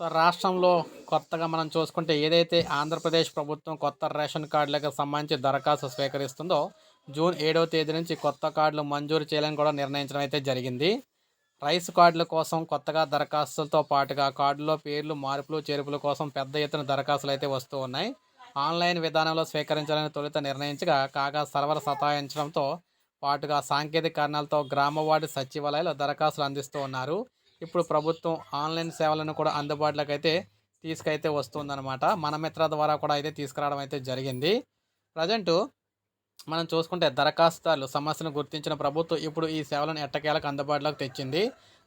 రాష్ట్రంలో కొత్తగా మనం చూసుకుంటే ఏదైతే ఆంధ్రప్రదేశ్ ప్రభుత్వం కొత్త రేషన్ కార్డులకు సంబంధించి దరఖాస్తు స్వీకరిస్తుందో జూన్ ఏడవ తేదీ నుంచి కొత్త కార్డులు మంజూరు చేయాలని కూడా నిర్ణయించడం అయితే జరిగింది. రైస్ కార్డుల కోసం కొత్తగా దరఖాస్తులతో పాటుగా కార్డులో పేర్లు మార్పులు చేర్పుల కోసం పెద్ద ఎత్తున దరఖాస్తులు అయితే వస్తూ ఉన్నాయి. ఆన్లైన్ విధానంలో స్వీకరించాలని తొలుత నిర్ణయించగా కాగా సర్వర్ సతాయించడంతో పాటుగా సాంకేతిక కారణాలతో గ్రామ వార్డు సచివాలయాలు దరఖాస్తులు అందిస్తూ ఉన్నారు. ఇప్పుడు ప్రభుత్వం ఆన్లైన్ సేవలను కూడా అందుబాటులోకి అయితే తీసుకైతే వస్తుందన్నమాట. మన మిత్ర ద్వారా కూడా అయితే తీసుకురావడం అయితే జరిగింది. ప్రజెంటు మనం చూసుకుంటే దరఖాస్తుదారులు సమస్యను గుర్తించిన ప్రభుత్వం ఇప్పుడు ఈ సేవలను ఎట్టకేలకు అందుబాటులోకి తెచ్చింది.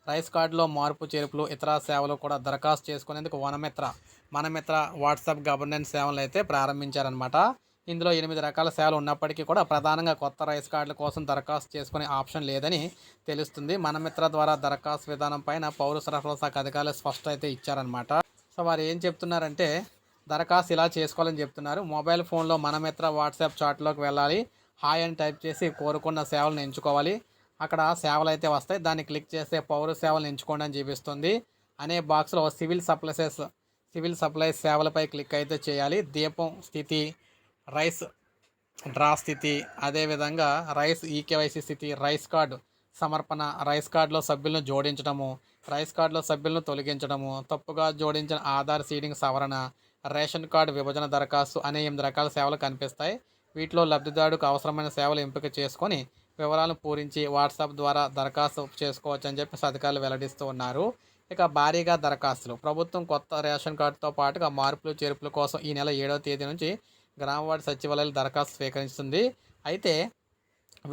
రైస్ కార్డులో మార్పు చేర్పులు ఇతర సేవలు కూడా దరఖాస్తు చేసుకునేందుకు వనమిత్ర మనమిత్ర వాట్సాప్ గవర్నెన్స్ సేవలు అయితే ప్రారంభించారనమాట ఇందులో ఎనిమిది రకాల సేవలు ఉన్నప్పటికీ కూడా ప్రధానంగా కొత్త రైస్ కార్డుల కోసం దరఖాస్తు చేసుకునే ఆప్షన్ లేదని తెలుస్తుంది. మనమిత్ర ద్వారా దరఖాస్తు విధానం పైన పౌర సరఫరా శాఖ అధికారులు స్పష్టత అయితే ఇచ్చారనమాట సో వారు ఏం చెప్తున్నారంటే దరఖాస్తు ఇలా చేసుకోవాలని చెప్తున్నారు. మొబైల్ ఫోన్లో మనమిత్ర వాట్సాప్ చాట్లోకి వెళ్ళాలి. హాయ్ అని టైప్ చేసి కోరుకున్న సేవలను ఎంచుకోవాలి. అక్కడ సేవలు అయితే వస్తాయి. దాన్ని క్లిక్ చేస్తే పౌర సేవలను ఎంచుకోండి అని చూపిస్తుంది. అనే బాక్స్లో సివిల్ సప్లైసెస్ సివిల్ సప్లైస్ సేవలపై క్లిక్ అయితే చేయాలి. దీపం స్థితి రైస్ డ్రా స్థితి అదేవిధంగా రైస్ ఈకేవైసీ స్థితి రైస్ కార్డు సమర్పణ రైస్ కార్డులో సభ్యులను జోడించడము రైస్ కార్డులో సభ్యులను తొలగించడము తప్పుగా జోడించిన ఆధార్ సీడింగ్ సవరణ రేషన్ కార్డు విభజన దరఖాస్తు అనే ఎనిమిది రకాల సేవలు కనిపిస్తాయి. వీటిలో లబ్ధిదారుడికి అవసరమైన సేవలు ఎంపిక చేసుకొని వివరాలను పూరించి వాట్సాప్ ద్వారా దరఖాస్తు చేసుకోవచ్చు అని చెప్పి అధికారులు వెల్లడిస్తూ ఉన్నారు. ఇక భారీగా దరఖాస్తులు. ప్రభుత్వం కొత్త రేషన్ కార్డుతో పాటుగా మార్పులు చేర్పుల కోసం ఈ నెల ఏడవ తేదీ నుంచి గ్రామవార్డు సచివాలయాలు దరఖాస్తు స్వీకరిస్తుంది. అయితే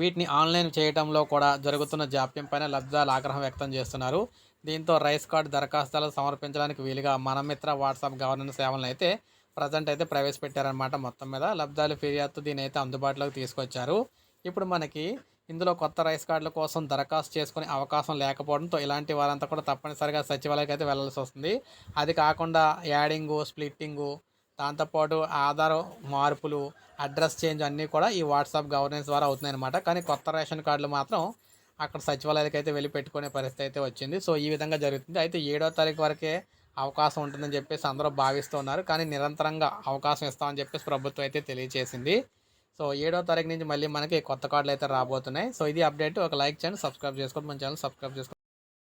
వీటిని ఆన్లైన్ చేయడంలో కూడా జరుగుతున్న జాప్యం పైన లబ్ధిదారులు ఆగ్రహం వ్యక్తం చేస్తున్నారు. దీంతో రైస్ కార్డు దరఖాస్తులు సమర్పించడానికి వీలుగా మనమిత్ర వాట్సాప్ గవర్నెన్స్ సేవలను అయితే ప్రజెంట్ అయితే ప్రవేశపెట్టారనమాట మొత్తం మీద. లబ్ధాలు ఫిర్యాదు దీని అయితే అందుబాటులోకి తీసుకొచ్చారు. ఇప్పుడు మనకి ఇందులో కొత్త రైస్ కార్డుల కోసం దరఖాస్తు చేసుకునే అవకాశం లేకపోవడంతో ఇలాంటి వారంతా కూడా తప్పనిసరిగా సచివాలయకి అయితే వెళ్ళాల్సి వస్తుంది. అది కాకుండా యాడింగు స్ప్లిట్టింగు దాంతోపాటు ఆధార్ మార్పులు అడ్రస్ చేంజ్ అన్నీ కూడా ఈ వాట్సాప్ గవర్నెన్స్ ద్వారా అవుతున్నాయి అనమాట కానీ కొత్త రేషన్ కార్డులు మాత్రం అక్కడ సచివాలయాలకు అయితే వెళ్ళి పెట్టుకునే పరిస్థితి అయితే వచ్చింది. సో ఈ విధంగా జరుగుతుంది. అయితే ఏడో తారీఖు వరకే అవకాశం ఉంటుందని చెప్పేసి అందరూ భావిస్తున్నారు కానీ నిరంతరంగా అవకాశం ఇస్తామని చెప్పేసి ప్రభుత్వం అయితే తెలియజేసింది సో ఏడో తారీఖు నుంచి మళ్ళీ మనకి కొత్త కార్డులు అయితే రాబోతున్నాయి. సో ఇది అప్డేట్. ఒక లైక్ చేయండి సబ్స్క్రైబ్ చేసుకోండి. మన ఛానల్ సబ్స్క్రైబ్ చేసుకోండి.